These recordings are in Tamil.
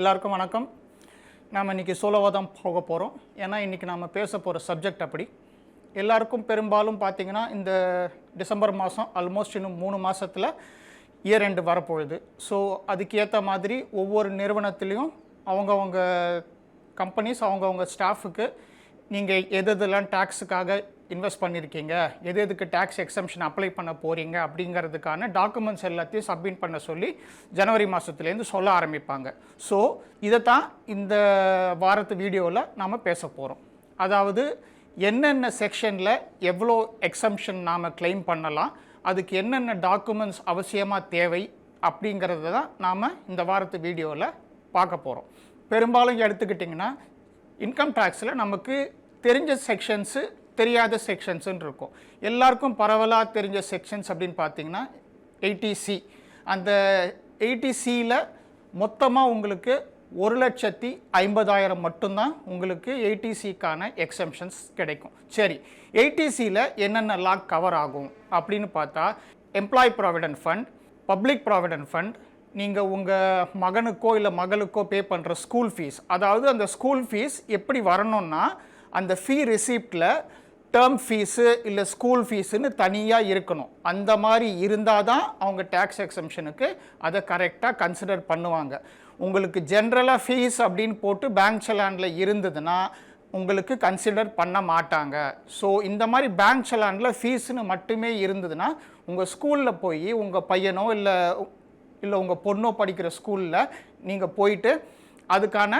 எல்லாருக்கும் வணக்கம். நாம் இன்றைக்கி சோலோவாக தான் போக போகிறோம் ஏன்னா இன்றைக்கி நாம் பேச போகிற சப்ஜெக்ட் அப்படி. எல்லாருக்கும் பெரும்பாலும் பார்த்தீங்கன்னா இந்த டிசம்பர் மாதம் ஆல்மோஸ்ட் இன்னும் மூணு மாதத்தில் இயர் எண்டு வரப்போகுது. ஸோ அதுக்கேற்ற மாதிரி ஒவ்வொரு நிறுவனத்துலேயும் அவங்கவுங்க கம்பெனிஸ் அவங்கவுங்க ஸ்டாஃபுக்கு நீங்கள் எது எதெல்லாம் டேக்ஸுக்காக இன்வெஸ்ட் பண்ணியிருக்கீங்க எது எதுக்கு டேக்ஸ் எக்ஸம்ஷன் அப்ளை பண்ண போகிறீங்க அப்படிங்கிறதுக்கான டாக்குமெண்ட்ஸ் எல்லாத்தையும் சப்மிட் பண்ண சொல்லி ஜனவரி மாதத்துலேருந்து சொல்ல ஆரம்பிப்பாங்க. ஸோ இதை தான் இந்த வாரத்து வீடியோவில் நாம் பேச போகிறோம் அதாவது என்னென்ன செக்ஷனில் எவ்வளோ எக்ஸம்ஷன் நாம் கிளைம் பண்ணலாம்? அதுக்கு என்னென்ன டாக்குமெண்ட்ஸ் அவசியமாக தேவை? அப்படிங்கிறத தான் நாம் இந்த வாரத்து வீடியோவில் பார்க்க போகிறோம் பெரும்பாலும் எடுத்துக்கிட்டிங்கன்னா இன்கம் டேக்ஸில் நமக்கு தெரிஞ்ச செக்ஷன்ஸு தெரியாத செக்ஷன்ஸுன்னு இருக்கும். எல்லாருக்கும் பரவலாக தெரிஞ்ச செக்ஷன்ஸ் அப்படின்னு பார்த்தீங்கன்னா எயிட்டி சி அந்த எயிட்டிசியில் மொத்தமாக உங்களுக்கு ஒரு லட்சத்தி ஐம்பதாயிரம் மட்டும்தான் உங்களுக்கு எயிட்டிசிக்கான எக்ஸம்ஷன்ஸ் கிடைக்கும். சரி எயிட்டிசியில் என்னென்ன லாக் கவர் ஆகும் அப்படின்னு பார்த்தா employ provident fund public provident fund நீங்கள் உங்கள் மகனுக்கோ இல்லை மகளுக்கோ பே பண்ணுற ஸ்கூல் ஃபீஸ் அதாவது அந்த ஸ்கூல் ஃபீஸ் எப்படி வரணும்னா அந்த ஃபீ ரிசிப்டில் டேர்ம் ஃபீஸு இல்லை ஸ்கூல் ஃபீஸுன்னு தனியாக இருக்கணும். அந்த மாதிரி இருந்தால் தான் அவங்க டேக்ஸ் எக்ஸம்ஷனுக்கு அதை கரெக்டாக கன்சிடர் பண்ணுவாங்க. உங்களுக்கு ஜென்ரலாக ஃபீஸ் அப்படின்னு போட்டு பேங்க் செலானில் இருந்ததுன்னா உங்களுக்கு கன்சிடர் பண்ண மாட்டாங்க. ஸோ இந்த மாதிரி பேங்க் செலானில் ஃபீஸ்னு மட்டுமே இருந்ததுன்னா உங்கள் ஸ்கூலில் போய் உங்கள் பையனோ இல்லை இல்லை உங்கள் பொண்ணோ படிக்கிற ஸ்கூலில் நீங்கள் போயிட்டு அதுக்கான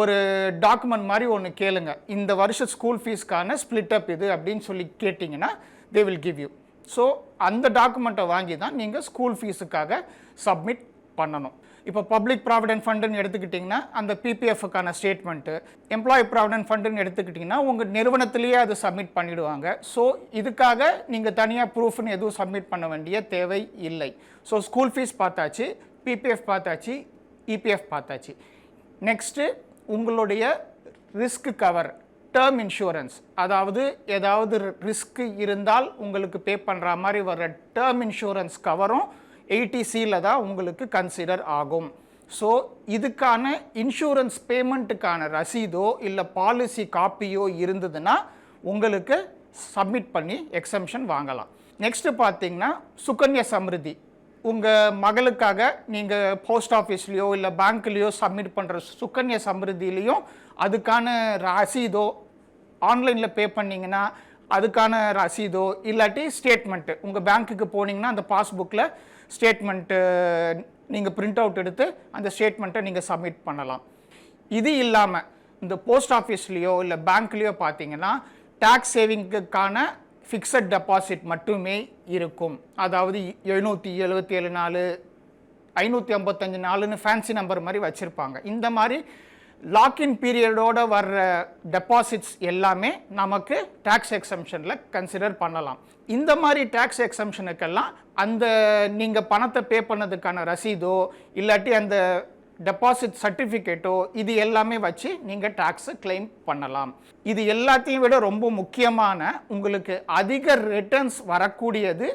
ஒரு டாக்குமெண்ட் மாதிரி ஒன்று கேளுங்க. இந்த வருஷம் ஸ்கூல் ஃபீஸ்க்கான ஸ்ப்ளிட் அப் இது அப்படின்னு சொல்லி கேட்டிங்கன்னா they will give you so அந்த டாக்குமெண்ட்டை வாங்கி தான் நீங்கள் ஸ்கூல் ஃபீஸுக்காக சப்மிட் பண்ணணும். இப்போ பப்ளிக் ப்ராவிடென்ட் ஃபண்டுன்னு எடுத்துக்கிட்டிங்கன்னா அந்த பிபிஎஃப்க்கான ஸ்டேட்மெண்ட்டு எம்ப்ளாயி ப்ராவிடென்ட் ஃபண்டுன்னு எடுத்துக்கிட்டிங்கன்னா உங்கள் நிறுவனத்திலேயே அது சப்மிட் பண்ணிவிடுவாங்க ஸோ இதுக்காக நீங்கள் தனியாக ப்ரூஃப்னு எதுவும் சப்மிட் பண்ண வேண்டிய தேவை இல்லை. ஸோ ஸ்கூல் ஃபீஸ் பார்த்தாச்சு பிபிஎஃப் பார்த்தாச்சு இபிஎஃப் பார்த்தாச்சு. நெக்ஸ்ட்டு உங்களுடைய ரிஸ்க் கவர் டேர்ம் இன்சூரன்ஸ் அதாவது ஏதாவது ரிஸ்க் இருந்தால் உங்களுக்கு பே பண்ணுற மாதிரி வர டேர்ம் இன்சூரன்ஸ் கவரும் எயிட்டிசியில் தான் உங்களுக்கு கன்சிடர் ஆகும். ஸோ இதுக்கான இன்சூரன்ஸ் பேமெண்ட்டுக்கான ரசீதோ இல்லை பாலிசி காப்பியோ இருந்ததுன்னா உங்களுக்கு சப்மிட் பண்ணி எக்ஸம்ஷன் வாங்கலாம். நெக்ஸ்ட்டு பார்த்தீங்கன்னா சுகன்யா சம்ருதி. உங்கள் மகளுக்காக நீங்கள் போஸ்ட் ஆஃபீஸ்லேயோ இல்லை பேங்க்லேயோ சப்மிட் பண்ணுற சுகன்யா சம்ருதியிலையும் அதுக்கான ரசீதோ ஆன்லைனில் பே பண்ணிங்கன்னா அதுக்கான ரசீதோ இல்லாட்டி ஸ்டேட்மெண்ட்டு உங்கள் பேங்க்குக்கு போனீங்கன்னா அந்த பாஸ்புக்கில் ஸ்டேட்மெண்ட்டு நீங்கள் பிரிண்ட் அவுட் எடுத்து அந்த ஸ்டேட்மெண்ட்டை நீங்கள் சப்மிட் பண்ணலாம். இது இல்லாமல் இந்த போஸ்ட் ஆஃபீஸ்லேயோ இல்லை பேங்க்லேயோ பார்த்தீங்கன்னா டேக்ஸ் சேவிங்க்குக்கான ஃபிக்ஸட் டெபாசிட் மட்டுமே இருக்கும். அதாவது எழுநூற்றி எழுபத்தி ஏழு நாலு ஐநூற்றி ஐம்பத்தஞ்சு நாலுன்னு ஃபேன்சி நம்பர் மாதிரி வச்சுருப்பாங்க. இந்த மாதிரி லாக்இன் பீரியடோடு வர்ற டெபாசிட்ஸ் எல்லாமே நமக்கு டேக்ஸ் எக்ஸம்ஷனில் கன்சிடர் பண்ணலாம். இந்த மாதிரி டேக்ஸ் எக்ஸம்ஷனுக்கெல்லாம் அந்த நீங்கள் பணத்தை பே பண்ணதுக்கான ரசீதோ இல்லாட்டி அந்த டெபாசிட் சர்டிஃபிகேட்டோ இது எல்லாமே வச்சு நீங்கள் டேக்ஸு கிளைம் பண்ணலாம். இது எல்லாத்தையும் விட ரொம்ப முக்கியமான உங்களுக்கு அதிக ரிட்டர்ன்ஸ் வரக்கூடியது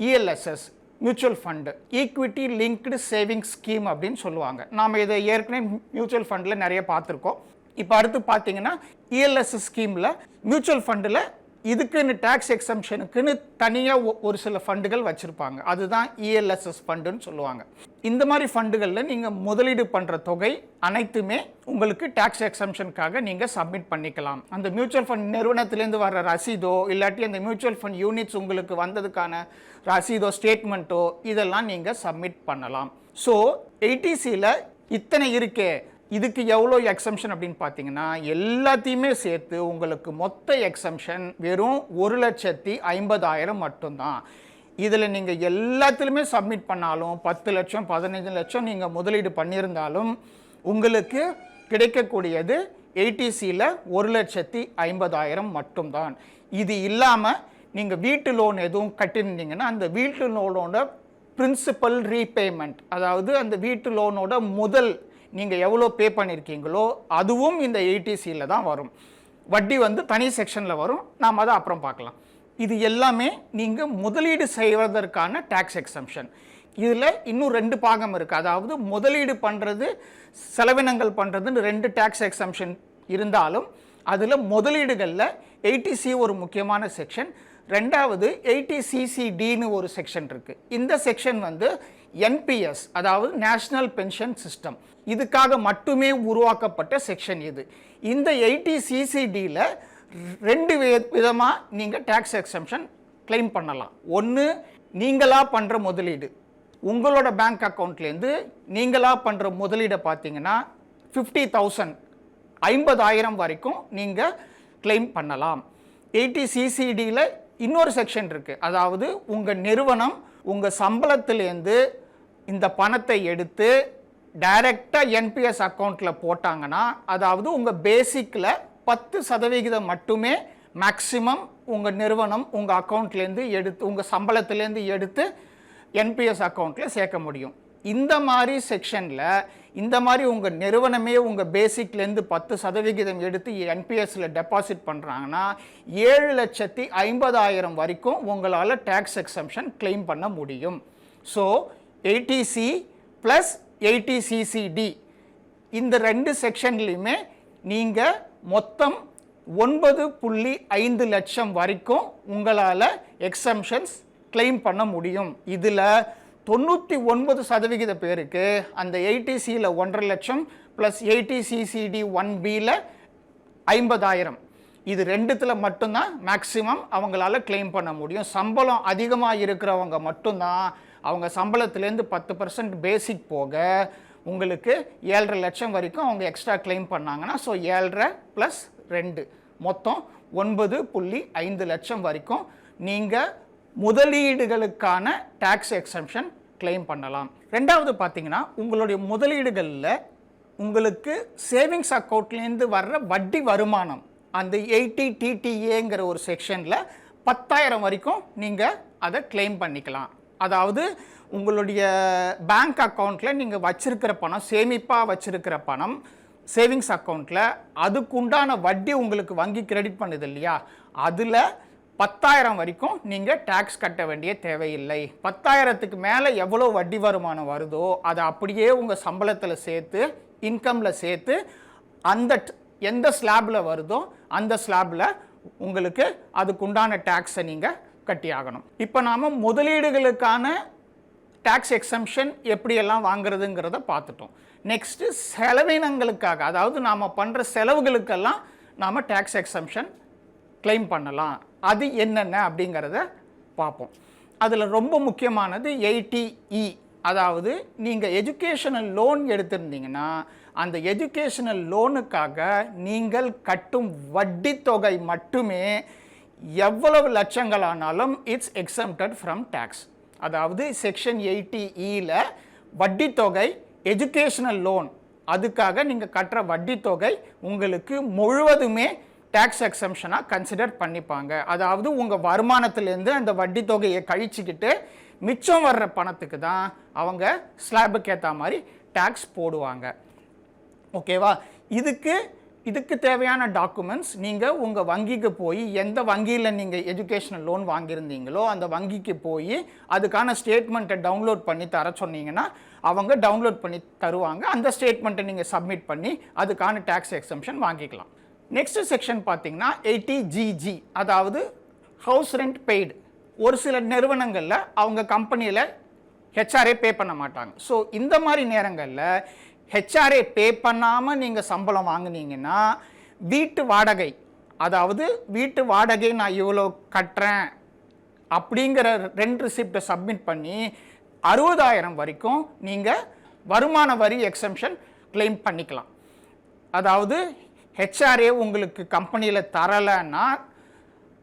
ELSS mutual fund equity linked savings scheme அப்படின்னு சொல்லுவாங்க. நாம் இதை ஏற்கனவே மியூச்சுவல் ஃபண்டில் நிறைய பார்த்துருக்கோம். இப்போ அடுத்து பார்த்தீங்கன்னா இஎல்எஸ்எஸ் ஸ்கீமில் மியூச்சுவல் ஃபண்டில் இதுக்குன்னு டேக்ஸ் எக்ஸம்ஷனுக்குன்னு தனியாக ஒரு சில ஃபண்டுகள் வச்சுருப்பாங்க. அதுதான் இஎல்எஸ்எஸ் ஃபண்டுன்னு சொல்லுவாங்க. இந்த மாதிரி ஃபண்டுகளில் நீங்கள் முதலீடு பண்ணுற தொகை அனைத்துமே உங்களுக்கு டேக்ஸ் எக்ஸம்ஷனுக்காக நீங்கள் சப்மிட் பண்ணிக்கலாம். அந்த மியூச்சுவல் ஃபண்ட் நிறுவனத்திலேருந்து வர ரசீதோ இல்லாட்டி அந்த மியூச்சுவல் ஃபண்ட் யூனிட்ஸ் உங்களுக்கு வந்ததுக்கான ரசீதோ ஸ்டேட்மெண்ட்டோ இதெல்லாம் நீங்கள் சப்மிட் பண்ணலாம். ஸோ எயிட்டிசியில் இத்தனை இருக்கே. இதுக்கு எவ்வளோ எக்ஸம்ஷன் அப்படின்னு பார்த்தீங்கன்னா எல்லாத்தையுமே சேர்த்து உங்களுக்கு மொத்த எக்ஸம்ஷன் வெறும் ஒரு லட்சத்தி ஐம்பதாயிரம் மட்டும்தான். இதில் நீங்கள் எல்லாத்துலேயுமே சப்மிட் பண்ணாலும் பத்து லட்சம் பதினஞ்சு லட்சம் நீங்கள் முதலீடு பண்ணியிருந்தாலும் உங்களுக்கு கிடைக்கக்கூடியது எயிட்டிசியில் ஒரு லட்சத்தி ஐம்பதாயிரம் மட்டும்தான். இது இல்லாமல் நீங்கள் வீட்டு லோன் எதுவும் கட்டியிருந்தீங்கன்னா அந்த வீட்டு லோனோட பிரின்சிபல் ரீபேமெண்ட் அதாவது அந்த வீட்டு லோனோட முதல் நீங்கள் எவ்வளோ பே பண்ணியிருக்கீங்களோ அதுவும் இந்த எயிட்டிசியில் தான் வரும். வட்டி வந்து தனி செக்ஷனில் வரும். நாம் அதை அப்புறம் பார்க்கலாம். இது எல்லாமே நீங்கள் முதலீடு செய்வதற்கான டேக்ஸ் எக்ஸம்ஷன் இதில் இன்னும் ரெண்டு பாகம் இருக்குது அதாவது முதலீடு பண்ணுறது செலவினங்கள் பண்ணுறதுன்னு ரெண்டு டேக்ஸ் எக்ஸம்ஷன் இருந்தாலும் அதில் முதலீடுகளில் எயிட்டிசி ஒரு முக்கியமான செக்ஷன் ரெண்டாவது எயிட்டி சிசிடின்னு ஒரு செக்ஷன் இருக்குது இந்த செக்ஷன் வந்து என்பிஎஸ் அதாவது நேஷ்னல் பென்ஷன் சிஸ்டம் இதுக்காக மட்டுமே உருவாக்கப்பட்ட செக்ஷன் இது. இந்த எயிட்டி சிசிடியில் ரெண்டு விதமாக நீங்கள் டேக்ஸ் எக்ஸம்ஷன் கிளைம் பண்ணலாம். ஒன்று நீங்களாக பண்ணுற முதலீடு. உங்களோட பேங்க் அக்கௌண்ட்லேருந்து நீங்களாக பண்ணுற முதலீடை பார்த்தீங்கன்னா ஃபிஃப்டி தௌசண்ட் ஐம்பதாயிரம் வரைக்கும் நீங்கள் கிளைம் பண்ணலாம். எயிட்டி சிசிடியில் இன்னொரு செக்ஷன் இருக்குது அதாவது உங்கள் நிறுவனம் உங்கள் சம்பளத்திலேருந்து இந்த பணத்தை எடுத்து டைரெக்டாக என்பிஎஸ் அக்கௌண்ட்டில் போட்டாங்கன்னா அதாவது உங்கள் பேசிக்கில் பத்து சதவிகிதம் மட்டுமே மேக்ஸிமம் உங்கள் நிறுவனம் உங்கள் அக்கௌண்ட்லேருந்து எடுத்து உங்கள் சம்பளத்துலேருந்து எடுத்து என்பிஎஸ் அக்கௌண்ட்டில் சேர்க்க முடியும். இந்த மாதிரி செக்ஷனில் இந்த மாதிரி உங்கள் நிறுவனமே உங்கள் பேசிக்லேருந்து பத்து சதவிகிதம் எடுத்து என்பிஎஸ்சில் டெபாசிட் பண்ணுறாங்கன்னா ஏழு லட்சத்தி ஐம்பதாயிரம் வரைக்கும் உங்களால் டேக்ஸ் எக்ஸம்ஷன் கிளைம் பண்ண முடியும். So eighty C plus eighty CCD இந்த ரெண்டு செக்ஷன்லையுமே நீங்கள் மொத்தம் ஒன்பது புள்ளி ஐந்து லட்சம் வரைக்கும் உங்களால் எக்ஸம்ஷன்ஸ் கிளைம் பண்ண முடியும். இதில் தொண்ணூற்றி ஒன்பது சதவிகித பேருக்கு அந்த எயிட்டிசியில் ஒன்றரை லட்சம் ப்ளஸ் எயிட்டி சிசிடி ஒன் பியில் ஐம்பதாயிரம். இது ரெண்டுத்தில் மட்டும்தான் மேக்ஸிமம் அவங்களால கிளைம் பண்ண முடியும். சம்பளம் அதிகமாக இருக்கிறவங்க மட்டும்தான் அவங்க சம்பளத்துலேருந்து பத்து பர்சன்ட் பேசிக் போக உங்களுக்கு ஏழரை லட்சம் வரைக்கும் அவங்க எக்ஸ்ட்ரா கிளைம் பண்ணாங்கன்னா ஸோ ஏழரை ப்ளஸ் ரெண்டு. மொத்தம் ஒன்பது புள்ளி ஐந்து லட்சம் வரைக்கும் நீங்கள் முதலீடுகளுக்கான டேக்ஸ் எக்ஸம்ஷன் கிளைம் பண்ணலாம். ரெண்டாவது பார்த்தீங்கன்னா உங்களுடைய முதலீடுகளில் உங்களுக்கு சேவிங்ஸ் அக்கௌண்ட்லேருந்து வர்ற வட்டி வருமானம் அந்த எயிட்டி டிடிஏங்கிற ஒரு செக்ஷனில் பத்தாயிரம் வரைக்கும் நீங்கள் அதை கிளைம் பண்ணிக்கலாம். அதாவது உங்களுடைய பேங்க் அக்கௌண்ட்டில் நீங்கள் வச்சிருக்கிற பணம் சேமிப்பாக வச்சிருக்கிற பணம் சேவிங்ஸ் அக்கௌண்ட்டில் அதுக்குண்டான வட்டி உங்களுக்கு வங்கி கிரெடிட் பண்ணுது இல்லையா? அதில் பத்தாயிரம் வரைக்கும் நீங்கள் டேக்ஸ் கட்ட வேண்டிய தேவையில்லை. பத்தாயிரத்துக்கு மேலே எவ்வளோ வட்டி வருமானம் வருதோ அதை அப்படியே உங்கள் சம்பளத்தில் சேர்த்து இன்கமில் சேர்த்து அந்த எந்த ஸ்லாபில் வருதோ அந்த ஸ்லாபில் உங்களுக்கு அதுக்குண்டான டேக்ஸை நீங்கள் கட்டியாகணும். இப்போ நாம் முதலீடுகளுக்கான டேக்ஸ் எக்ஸம்ஷன் எப்படியெல்லாம் வாங்குறதுங்கிறத பார்த்துட்டோம். நெக்ஸ்ட்டு செலவினங்களுக்காக அதாவது நாம் பண்ணுற செலவுகளுக்கெல்லாம் நாம் டேக்ஸ் எக்ஸம்ஷன் கிளைம் பண்ணலாம். அது என்னென்ன அப்படிங்கிறத பார்ப்போம். அதில் ரொம்ப முக்கியமானது எயிட்டிஇ அதாவது நீங்கள் எஜுகேஷனல் லோன் எடுத்திருந்தீங்கன்னா அந்த எஜுகேஷனல் லோனுக்காக நீங்கள் கட்டும் வட்டி தொகை மட்டுமே எவ்வளவு லட்சங்களானாலும் இட்ஸ் எக்ஸம்டட் ஃப்ரம் டேக்ஸ் அதாவது செக்ஷன் எயிட்டி இயில் வட்டித்தொகை தொகை எஜுகேஷனல் லோன் அதுக்காக நீங்கள் கட்டுற வட்டித்தொகை தொகை உங்களுக்கு முழுவதுமே டேக்ஸ் எக்ஸம்ஷனாக கன்சிடர் பண்ணிப்பாங்க. அதாவது உங்கள் வருமானத்திலேருந்து அந்த வட்டி தொகையை கழிச்சுக்கிட்டு மிச்சம் வர்ற பணத்துக்கு தான் அவங்க ஸ்லாபுக்கு ஏற்ற மாதிரி டேக்ஸ் போடுவாங்க. ஓகேவா இதுக்கு இதுக்கு தேவையான டாக்குமெண்ட்ஸ் நீங்கள் உங்கள் வங்கிக்கு போய் எந்த வங்கியில் நீங்கள் எஜுகேஷனல் லோன் வாங்கியிருந்தீங்களோ அந்த வங்கிக்கு போய் அதுக்கான ஸ்டேட்மெண்ட்டை டவுன்லோட் பண்ணி தர சொன்னீங்கன்னா அவங்க டவுன்லோட் பண்ணி தருவாங்க. அந்த ஸ்டேட்மெண்ட்டை நீங்கள் சப்மிட் பண்ணி அதுக்கான டேக்ஸ் எக்ஸம்ஷன் வாங்கிக்கலாம். நெக்ஸ்ட் செக்ஷன் பார்த்தீங்கன்னா எயிட்டி ஜிஜி அதாவது ஹவுஸ் ரெண்ட் பெய்டு ஒரு சில நிறுவனங்களில் அவங்க கம்பெனியில் ஹெச்ஆர்ஏ பே பண்ண மாட்டாங்க. ஸோ இந்த மாதிரி நேரங்களில் ஹெச்ஆர்ஏ பே பண்ணாமல் நீங்கள் சம்பளம் வாங்கினீங்கன்னா வீட்டு வாடகை அதாவது வீட்டு வாடகை நான் இவ்வளோ கட்டுறேன் அப்படிங்கிற ரெண்டு ரிசிப்டை சப்மிட் பண்ணி அறுபதாயிரம் வரைக்கும் நீங்கள் வருமான வரி எக்ஸம்ஷன் கிளைம் பண்ணிக்கலாம். அதாவது ஹெச்ஆர்ஏ உங்களுக்கு கம்பெனியில் தரலைன்னா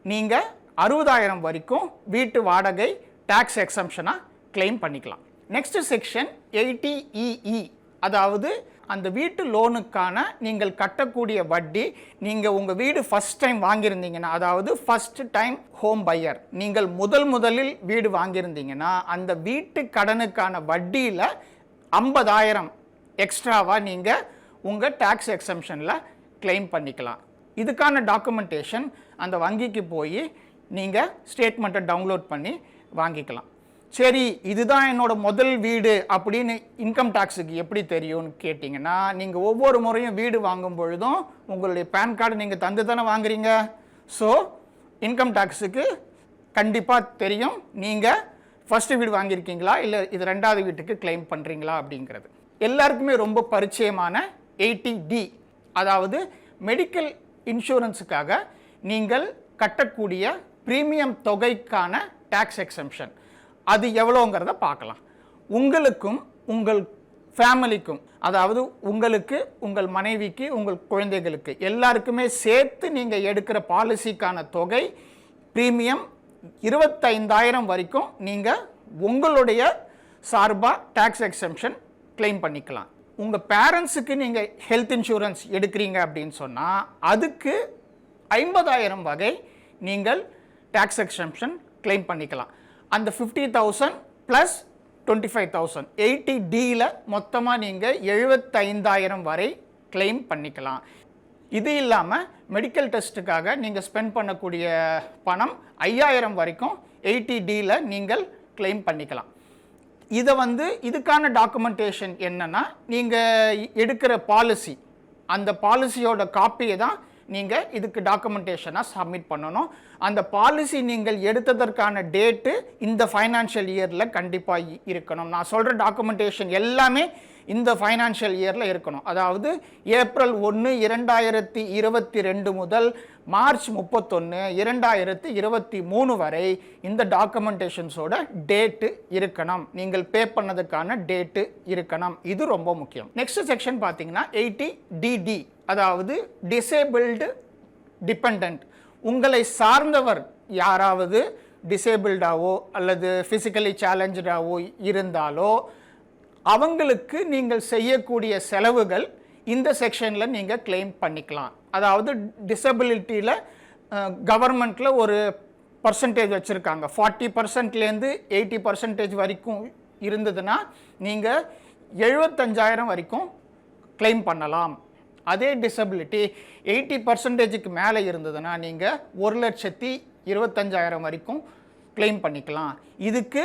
நீங்கள் அறுபதாயிரம் வரைக்கும் வீட்டு வாடகை டேக்ஸ் எக்ஸம்ஷனாக கிளைம் பண்ணிக்கலாம். நெக்ஸ்ட் செக்ஷன் எயிட்டி இஇ அதாவது அந்த வீட்டு லோனுக்கான நீங்கள் கட்டக்கூடிய வட்டி நீங்கள் உங்கள் வீடு ஃபஸ்ட் டைம் வாங்கியிருந்தீங்கன்னா அதாவது ஃபஸ்ட் டைம் ஹோம் பையர் நீங்கள் முதல் முதலில் வீடு வாங்கியிருந்தீங்கன்னா அந்த வீட்டு கடனுக்கான வட்டியில் ஐம்பதாயிரம் எக்ஸ்ட்ராவாக நீங்கள் உங்கள் டேக்ஸ் எக்ஸம்ஷனில் கிளைம் பண்ணிக்கலாம். இதுக்கான டாக்குமெண்டேஷன் அந்த வங்கிக்கு போய் நீங்கள் ஸ்டேட்மெண்ட்டை டவுன்லோட் பண்ணி வாங்கிக்கலாம். சரி இதுதான் என்னோட முதல் வீடு அப்படின்னு இன்கம் டேக்ஸுக்கு எப்படி தெரியும்னு கேட்டிங்கன்னா நீங்கள் ஒவ்வொரு முறையும் வீடு வாங்கும் பொழுதும் உங்களுடைய பேன் கார்டு நீங்கள் தந்து தானே வாங்குறீங்க. ஸோ இன்கம் டேக்ஸுக்கு கண்டிப்பாக தெரியும். நீங்கள் ஃபஸ்ட்டு வீடு வாங்கியிருக்கீங்களா? இல்லை இது ரெண்டாவது வீட்டுக்கு கிளைம் பண்ணுறீங்களா அப்படிங்கிறது. எல்லாருக்குமே ரொம்ப பரிச்சயமான எயிட்டி டி அதாவது மெடிக்கல் இன்சூரன்ஸுக்காக நீங்கள் கட்டக்கூடிய ப்ரீமியம் தொகைக்கான டேக்ஸ் எக்ஸம்ஷன் அது எவ்வளோங்கிறத பார்க்கலாம். உங்களுக்கும் உங்கள் ஃபேமிலிக்கும் அதாவது உங்களுக்கு உங்கள் மனைவிக்கு உங்கள் குழந்தைகளுக்கு எல்லாருக்குமே சேர்த்து நீங்கள் எடுக்கிற பாலிசிக்கான தொகை ப்ரீமியம் இருபத்தைந்தாயிரம் வரைக்கும் நீங்கள் உங்களுடைய சார்பாக டேக்ஸ் எக்ஸம்ஷன் கிளைம் பண்ணிக்கலாம். உங்கள் பேரண்ட்ஸுக்கு நீங்கள் ஹெல்த் இன்சூரன்ஸ் எடுக்கிறீங்க அப்படின்னு சொன்னால் அதுக்கு ஐம்பதாயிரம் வகை நீங்கள் டேக்ஸ் எக்ஸம்ஷன் கிளைம் பண்ணிக்கலாம். அந்த fifty thousand plus twenty five thousand eighty டியில் மொத்தமாக நீங்கள் எழுபத்தைந்தாயிரம் வரை கிளைம் பண்ணிக்கலாம். இது இல்லாமல் மெடிக்கல் டெஸ்ட்டுக்காக நீங்கள் ஸ்பெண்ட் பண்ணக்கூடிய பணம் ஐயாயிரம் வரைக்கும் எயிட்டி டியில் நீங்கள் கிளைம் பண்ணிக்கலாம். இதை வந்து இதுக்கான டாக்குமெண்டேஷன் என்னென்னா நீங்கள் எடுக்கிற பாலிசி அந்த பாலிசியோட காப்பியை தான் நீங்கள் இதுக்கு டாக்குமெண்டேஷனாக சப்மிட் பண்ணணும். அந்த பாலிசி நீங்கள் எடுத்ததற்கான டேட்டு இந்த ஃபைனான்ஷியல் இயரில் கண்டிப்பாக இருக்கணும். நான் சொல்கிற டாக்குமெண்டேஷன் எல்லாமே இந்த ஃபைனான்ஷியல் இயரில் இருக்கணும். அதாவது ஏப்ரல் ஒன்று இரண்டாயிரத்தி இருபத்தி ரெண்டு முதல் மார்ச் முப்பத்தொன்று இரண்டாயிரத்தி இருபத்தி மூணு வரை இந்த டாக்குமெண்டேஷன்ஸோட டேட்டு இருக்கணும். நீங்கள் பே பண்ணதுக்கான டேட்டு இருக்கணும். இது ரொம்ப முக்கியம். நெக்ஸ்ட் செக்ஷன் பார்த்தீங்கன்னா எயிட்டி டிடி அதாவது டிசேபிள்டு டிபெண்ட் உங்களை சார்ந்தவர் யாராவது டிசேபிள்டாவோ அல்லது ஃபிசிக்கலி சேலஞ்சாவோ இருந்தாலோ அவங்களுக்கு நீங்கள் செய்யக்கூடிய செலவுகள் இந்த செக்ஷனில் நீங்கள் கிளைம் பண்ணிக்கலாம். அதாவது டிசபிலிட்டியில் கவர்மெண்ட்டில் ஒரு பர்சன்டேஜ் வச்சுருக்காங்க. ஃபார்ட்டி பர்சன்ட்லேருந்து எயிட்டி பர்சன்டேஜ் வரைக்கும் இருந்ததுன்னா நீங்கள் எழுபத்தஞ்சாயிரம் வரைக்கும் கிளைம் பண்ணலாம். அதே டிசபிலிட்டி எயிட்டி பர்சன்டேஜுக்கு மேலே இருந்ததுன்னா நீங்கள் ஒரு லட்சத்தி இருபத்தஞ்சாயிரம் வரைக்கும் கிளைம் பண்ணிக்கலாம். இதுக்கு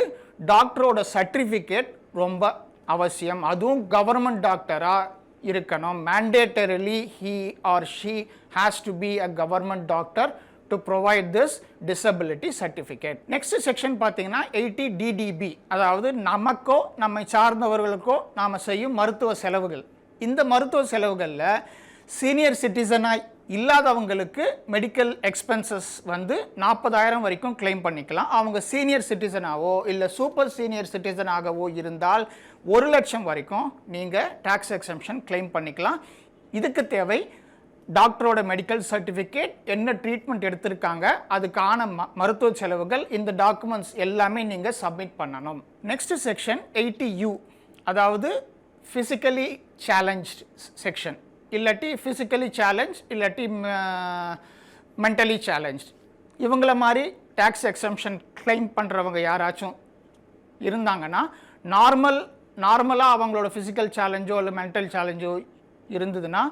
டாக்டரோட சர்டிஃபிகேட் ரொம்ப அவசியம். அதுவும் கவர்மெண்ட் டாக்டராக இருக்கணும். Mandatorily he or she has to be a government doctor to provide this disability certificate next section பார்த்தீங்கன்னா எயிட்டி டிடிபி அதாவது நமக்கோ நம்மை சார்ந்தவர்களுக்கோ நாம் செய்யும் மருத்துவ செலவுகள். இந்த மருத்துவ செலவுகளில் சீனியர் சிட்டிசனாக இல்லாதவங்களுக்கு மெடிக்கல் எக்ஸ்பென்சஸ் வந்து நாற்பதாயிரம் வரைக்கும் கிளைம் பண்ணிக்கலாம். அவங்க சீனியர் சிட்டிசனாகவோ இல்லை சூப்பர் சீனியர் சிட்டிசனாகவோ இருந்தால் ஒரு லட்சம் வரைக்கும் நீங்கள் டேக்ஸ் எக்ஸம்ஷன் கிளைம் பண்ணிக்கலாம். இதுக்கு தேவை டாக்டரோட மெடிக்கல் சர்டிஃபிகேட் என்ன ட்ரீட்மெண்ட் எடுத்திருக்காங்க அதுக்கான ம மருத்துவ செலவுகள் இந்த டாக்குமெண்ட்ஸ் எல்லாமே நீங்கள் சப்மிட் பண்ணணும். நெக்ஸ்ட் செக்ஷன் எயிட்டி யூ அதாவது ஃபிசிக்கலி சேலஞ்ச் செக்ஷன் இல்லாட்டி ஃபிசிக்கலி சேலஞ்ச் இல்லாட்டி மென்டலி சேலஞ்ச் இவங்கள மாதிரி டேக்ஸ் எக்ஸம்ஷன் கிளைம் பண்ணுறவங்க யாராச்சும் இருந்தாங்கன்னா நார்மல் நார்மலாக அவங்களோட ஃபிசிக்கல் சேலஞ்சோ இல்லை மென்டல் சேலஞ்சோ இருந்ததுன்னா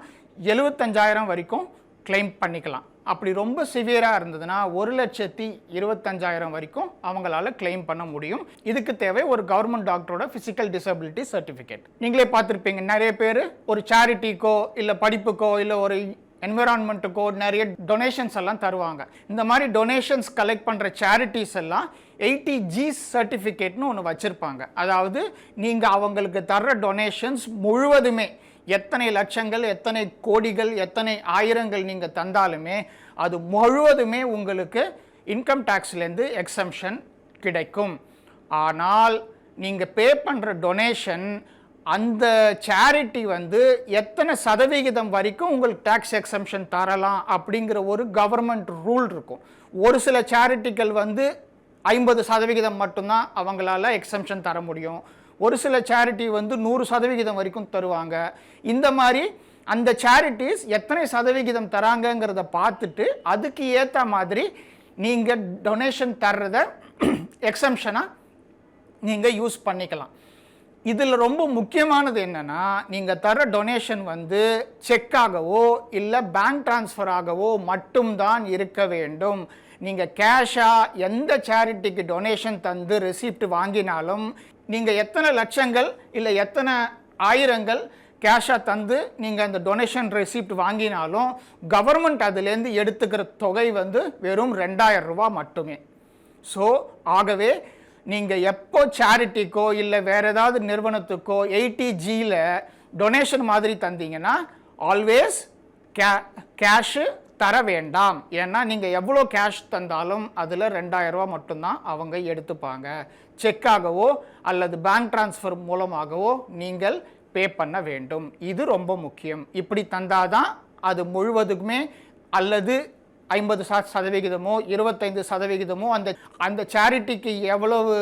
எழுபத்தஞ்சாயிரம் வரைக்கும் கிளைம் பண்ணிக்கலாம். அப்படி ரொம்ப சிவியராக இருந்ததுன்னா ஒரு லட்சத்தி இருபத்தஞ்சாயிரம் வரைக்கும் அவங்களால கிளைம் பண்ண முடியும். இதுக்கு தேவை ஒரு கவர்மெண்ட் டாக்டரோட ஃபிசிக்கல் டிசபிலிட்டி சர்டிஃபிகேட் நீங்களே பார்த்துருப்பீங்க நிறைய பேர் ஒரு சேரிட்டிக்கோ இல்லை படிப்புக்கோ இல்லை ஒரு என்விரான்மெண்ட்டுக்கோ நிறைய டொனேஷன்ஸ் எல்லாம் தருவாங்க. இந்த மாதிரி டொனேஷன்ஸ் கலெக்ட் பண்ணுற சேரிட்டிஸ் எல்லாம் எயிட்டி ஜி சர்டிஃபிகேட்னு ஒன்று வச்சுருப்பாங்க. அதாவது நீங்கள் அவங்களுக்கு தர்ற டொனேஷன்ஸ் முழுவதுமே எத்தனை லட்சங்கள் எத்தனை கோடிகள் எத்தனை ஆயிரங்கள் நீங்கள் தந்தாலுமே அது முழுவதுமே உங்களுக்கு இன்கம் டேக்ஸ்லேருந்து எக்ஸம்ஷன் கிடைக்கும். ஆனால் நீங்கள் பே பண்ணுற டொனேஷன் அந்த சேரிட்டி வந்து எத்தனை சதவிகிதம் வரைக்கும் உங்களுக்கு டேக்ஸ் எக்ஸம்ஷன் தரலாம் அப்படிங்கிற ஒரு கவர்மெண்ட் ரூல் இருக்கும். ஒரு சில சேரிட்டிகள் வந்து ஐம்பது சதவிகிதம் மட்டும்தான் அவங்களால எக்ஸம்ஷன் தர முடியும். ஒரு சில சேரிட்டி வந்து நூறு சதவிகிதம் வரைக்கும் தருவாங்க. இந்த மாதிரி அந்த சேரிட்டிஸ் எத்தனை சதவிகிதம் தராங்கங்கிறத பார்த்துட்டு அதுக்கு ஏற்ற மாதிரி நீங்கள் டொனேஷன் தர்றத எக்ஸம்ஷனாக நீங்கள் யூஸ் பண்ணிக்கலாம். இதில் ரொம்ப முக்கியமானது என்னென்னா நீங்கள் தர டொனேஷன் வந்து செக்காகவோ இல்லை பேங்க் டிரான்ஸ்ஃபராகவோ மட்டும்தான் இருக்க வேண்டும். நீங்கள் கேஷாக எந்த சேரிட்டிக்கு டொனேஷன் தந்து ரெசிப்ட் வாங்கினாலும் நீங்கள் எத்தனை லட்சங்கள் இல்லை எத்தனை ஆயிரங்கள் கேஷாக தந்து நீங்கள் அந்த டொனேஷன் ரெசிப்ட் வாங்கினாலும் கவர்மெண்ட் அதுலேருந்து எடுத்துக்கிற தொகை வந்து வெறும் ரெண்டாயிரம் ரூபா மட்டுமே. ஸோ ஆகவே நீங்கள் எப்போ சேரிட்டிக்கோ இல்லை வேறு ஏதாவது நிறுவனத்துக்கோ எயிட்டி ஜியில் டொனேஷன் மாதிரி தந்தீங்கன்னா ஆல்வேஸ் கே கேஷு தர வேண்டாம் ஏன்னா நீங்கள் எவ்வளோ கேஷ் தந்தாலும் அதில் ரெண்டாயிரரூவா மட்டும்தான் அவங்க எடுத்துப்பாங்க. செக்காகவோ அல்லது பேங்க் ட்ரான்ஸ்ஃபர் மூலமாகவோ நீங்கள் பே பண்ண வேண்டும். இது ரொம்ப முக்கியம். இப்படி தந்தாதான் அது முழுவதுக்குமே அல்லது ஐம்பது ச சதவிகிதமோ இருபத்தைந்து சதவிகிதமோ அந்த அந்த சேரிட்டிக்கு எவ்வளவு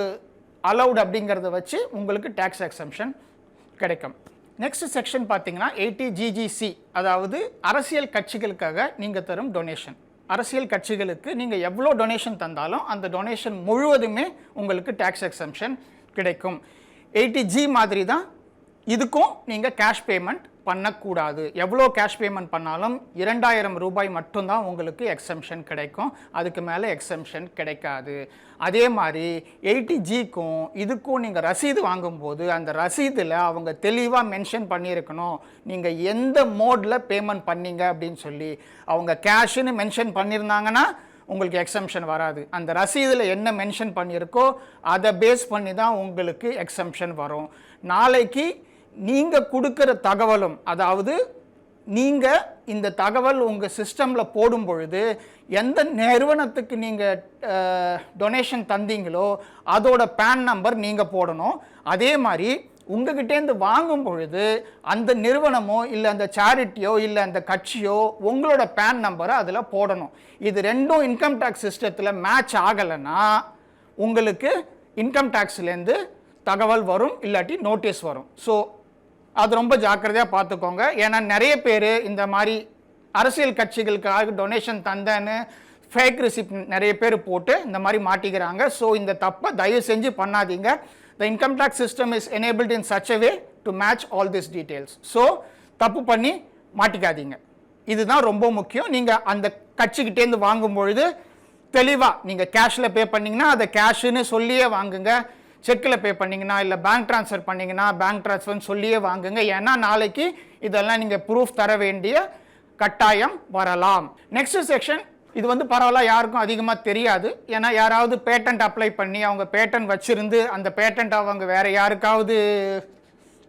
அலௌடு அப்படிங்கிறத வச்சு உங்களுக்கு டேக்ஸ் எக்ஸம்ஷன் கிடைக்கும். நெக்ஸ்ட் செக்ஷன் பார்த்தீங்கன்னா எயிட்டி ஜிஜிசி அதாவது அரசியல் கட்சிகளுக்காக நீங்கள் தரும் டொனேஷன் அரசியல் கட்சிகளுக்கு நீங்கள் எவ்வளோ டொனேஷன் தந்தாலும் அந்த டொனேஷன் முழுவதுமே உங்களுக்கு டேக்ஸ் எக்ஸம்ஷன் கிடைக்கும். எயிட்டி ஜி மாதிரி தான் இதுக்கும் நீங்கள் கேஷ் பேமெண்ட் பண்ணக்கூடாது. எவ்வளோ கேஷ் பேமெண்ட் பண்ணாலும் இரண்டாயிரம் ரூபாய் மட்டும்தான் உங்களுக்கு எக்ஸம்ஷன் கிடைக்கும். அதுக்கு மேலே எக்ஸம்ஷன் கிடைக்காது. அதே மாதிரி எயிட்டி ஜிக்கும் இதுக்கும் நீங்கள் ரசீது வாங்கும்போது அந்த ரசீதில் அவங்க தெளிவாக மென்ஷன் பண்ணியிருக்கணும். நீங்கள் எந்த மோடில் பேமெண்ட் பண்ணீங்க அப்படின்னு சொல்லி அவங்க கேஷுன்னு மென்ஷன் பண்ணியிருந்தாங்கன்னா உங்களுக்கு எக்ஸம்ஷன் வராது. அந்த ரசீதில் என்ன மென்ஷன் பண்ணியிருக்கோ அதை பேஸ் பண்ணி தான் உங்களுக்கு எக்ஸம்ஷன் வரும். நாளைக்கு நீங்கள் கொடுக்குற தகவலும் அதாவது நீங்கள் இந்த தகவல் உங்கள் சிஸ்டமில் போடும் பொழுது எந்த நிறுவனத்துக்கு நீங்கள் டொனேஷன் தந்தீங்களோ அதோட பேன் நம்பர் நீங்கள் போடணும். அதே மாதிரி உங்ககிட்டேருந்து வாங்கும் பொழுது அந்த நிறுவனமோ இல்லை அந்த சேரிட்டியோ இல்லை அந்த கட்சியோ உங்களோட பேன் நம்பரை அதில் போடணும். இது ரெண்டும் இன்கம் டேக்ஸ் சிஸ்டத்தில் மேட்ச் ஆகலைன்னா உங்களுக்கு இன்கம் டேக்ஸ்லேருந்து தகவல் வரும் இல்லாட்டி நோட்டீஸ் வரும். ஸோ அது ரொம்ப ஜாக்கிரதையாக பார்த்துக்கோங்க ஏன்னா நிறைய பேர் இந்த மாதிரி அரசியல் கட்சிகளுக்காக டொனேஷன் தந்தேன்னு ஃபேக் ரிசிப்ட் நிறைய பேர் போட்டு இந்த மாதிரி மாட்டிக்கிறாங்க. ஸோ இந்த தப்பை தயவு செஞ்சு பண்ணாதீங்க. The income tax system is enabled in such a way to match all this details so தப்பு பண்ணி மாட்டிக்காதீங்க. இதுதான் ரொம்ப முக்கியம். நீங்கள் அந்த கட்சிக்கிட்டேருந்து வாங்கும் பொழுது தெளிவாக நீங்கள் கேஷில் பே பண்ணிங்கன்னா அதை கேஷுன்னு சொல்லியே வாங்குங்க. செக்கில் பே பண்ணிங்கன்னா இல்லை பேங்க் ட்ரான்ஸ்ஃபர் பண்ணிங்கன்னா பேங்க் ட்ரான்ஸ்ஃபர்னு சொல்லியே வாங்குங்க. ஏன்னா நாளைக்கு இதெல்லாம் நீங்கள் ப்ரூஃப் தர வேண்டிய கட்டாயம் வரலாம். நெக்ஸ்ட் செக்ஷன் இது வந்து பரவாயில்ல யாருக்கும் அதிகமாக தெரியாது. ஏன்னா யாராவது பேட்டன்ட் அப்ளை பண்ணி அவங்க பேட்டன் வச்சுருந்து அந்த பேட்டன்ட் அவங்க வேறு யாருக்காவது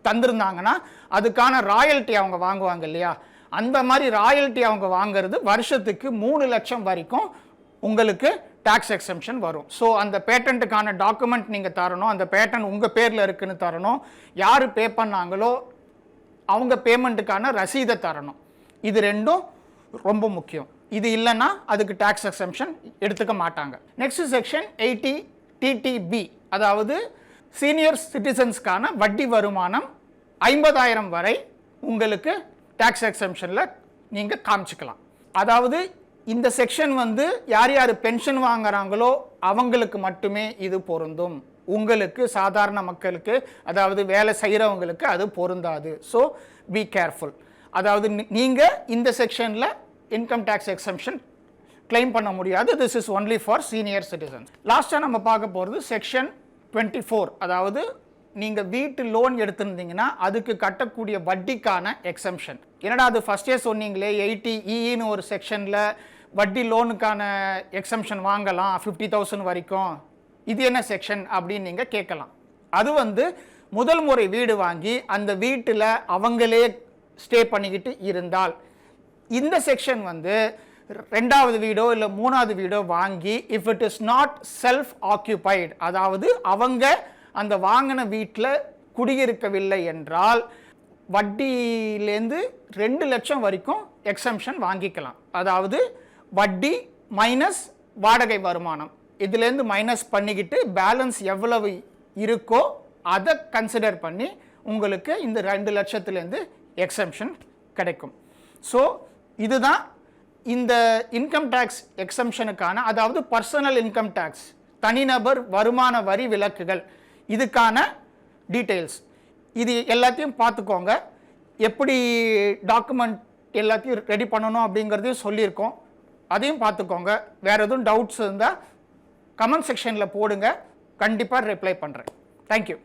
தந்திருந்தாங்கன்னா அதுக்கான ராயல்ட்டி அவங்க வாங்குவாங்க இல்லையா? அந்த மாதிரி ராயல்ட்டி அவங்க வாங்குறது வருஷத்துக்கு மூணு லட்சம் வரைக்கும் உங்களுக்கு டேக்ஸ் எக்ஸம்ஷன் வரும். ஸோ அந்த பேட்டன்ட்டுக்கான டாக்குமெண்ட் நீங்கள் தரணும் அந்த பேட்டன் உங்கள் பேரில் இருக்குன்னு தரணும். யார் பே பண்ணாங்களோ அவங்க பேமெண்ட்டுக்கான ரசீதை தரணும். இது ரெண்டும் ரொம்ப முக்கியம். இது இல்லைன்னா அதுக்கு டேக்ஸ் எக்ஸம்ஷன் எடுத்துக்க மாட்டாங்க. நெக்ஸ்ட் செக்ஷன் எயிட்டி டிடிபி அதாவது சீனியர் சிட்டிசன்ஸ்க்கான வட்டி வருமானம் ஐம்பதாயிரம் வரை உங்களுக்கு டேக்ஸ் எக்ஸம்ஷனில் நீங்கள் காமிச்சிக்கலாம். அதாவது இந்த செக்ஷன் வந்து யார் யார் பென்ஷன் வாங்குறாங்களோ அவங்களுக்கு மட்டுமே இது பொருந்தும். உங்களுக்கு சாதாரண மக்களுக்கு அதாவது வேலை செய்கிறவங்களுக்கு அது பொருந்தாது. ஸோ பி கேர்ஃபுல் அதாவது நீங்கள் இந்த செக்ஷனில் இன்கம் டேக்ஸ் எக்ஸம்ஷன் கிளைம் பண்ண முடியாது. This is only for senior citizens லாஸ்ட்டாக நம்ம பார்க்க போகிறது செக்ஷன் டுவெண்ட்டி ஃபோர் அதாவது நீங்கள் வீட்டு லோன் எடுத்திருந்தீங்கன்னா அதுக்கு கட்டக்கூடிய வட்டிக்கான எக்ஸம்ஷன் என்னடா அது ஃபஸ்ட்டே சொன்னீங்களே எயிட்டி இன்னு e ஒரு செக்ஷனில் வட்டி லோனுக்கான எக்ஸம்ஷன் வாங்கலாம் ஃபிஃப்டி தௌசண்ட் வரைக்கும். இது என்ன செக்ஷன் அப்படின்னு நீங்கள் கேட்கலாம். அது வந்து முதல் முறை வீடு வாங்கி அந்த வீட்டில் அவங்களே ஸ்டே பண்ணிக்கிட்டு இருந்தால் இந்த செக்ஷன் வந்து ரெண்டாவது வீடோ இல்லை மூணாவது வீடோ வாங்கி if it is not self occupied அதாவது அவங்க அந்த வாங்கின வீட்டில் குடியிருக்கவில்லை என்றால் வட்டியிலேருந்து ரெண்டு லட்சம் வரைக்கும் எக்ஸம்ஷன் வாங்கிக்கலாம். அதாவது வட்டி மைனஸ் வாடகை வருமானம். இதுலேருந்து மைனஸ் பண்ணிக்கிட்டு பேலன்ஸ் எவ்வளவு இருக்கோ அதை கன்சிடர் பண்ணி உங்களுக்கு இந்த ரெண்டு லட்சத்துலேருந்து எக்ஸம்ஷன் கிடைக்கும். ஸோ இதுதான் இந்த இன்கம் டேக்ஸ் எக்ஸம்ஷனுக்கான அதாவது பர்சனல் இன்கம் டேக்ஸ் தனிநபர் வருமான வரி விலக்குகள் இதுக்கான டீட்டெயில்ஸ் இது எல்லாத்தையும் பார்த்துக்கோங்க. எப்படி டாக்குமெண்ட் எல்லாத்தையும் ரெடி பண்ணணும் அப்படிங்கிறதையும் சொல்லியிருக்கோம். அதையும் பார்த்துக்கோங்க. வேறு எதுவும் டவுட்ஸ் இருந்தால் கமெண்ட் செக்ஷனில் போடுங்க. கண்டிப்பாக ரிப்ளை பண்ணுறேன் தேங்க்யூ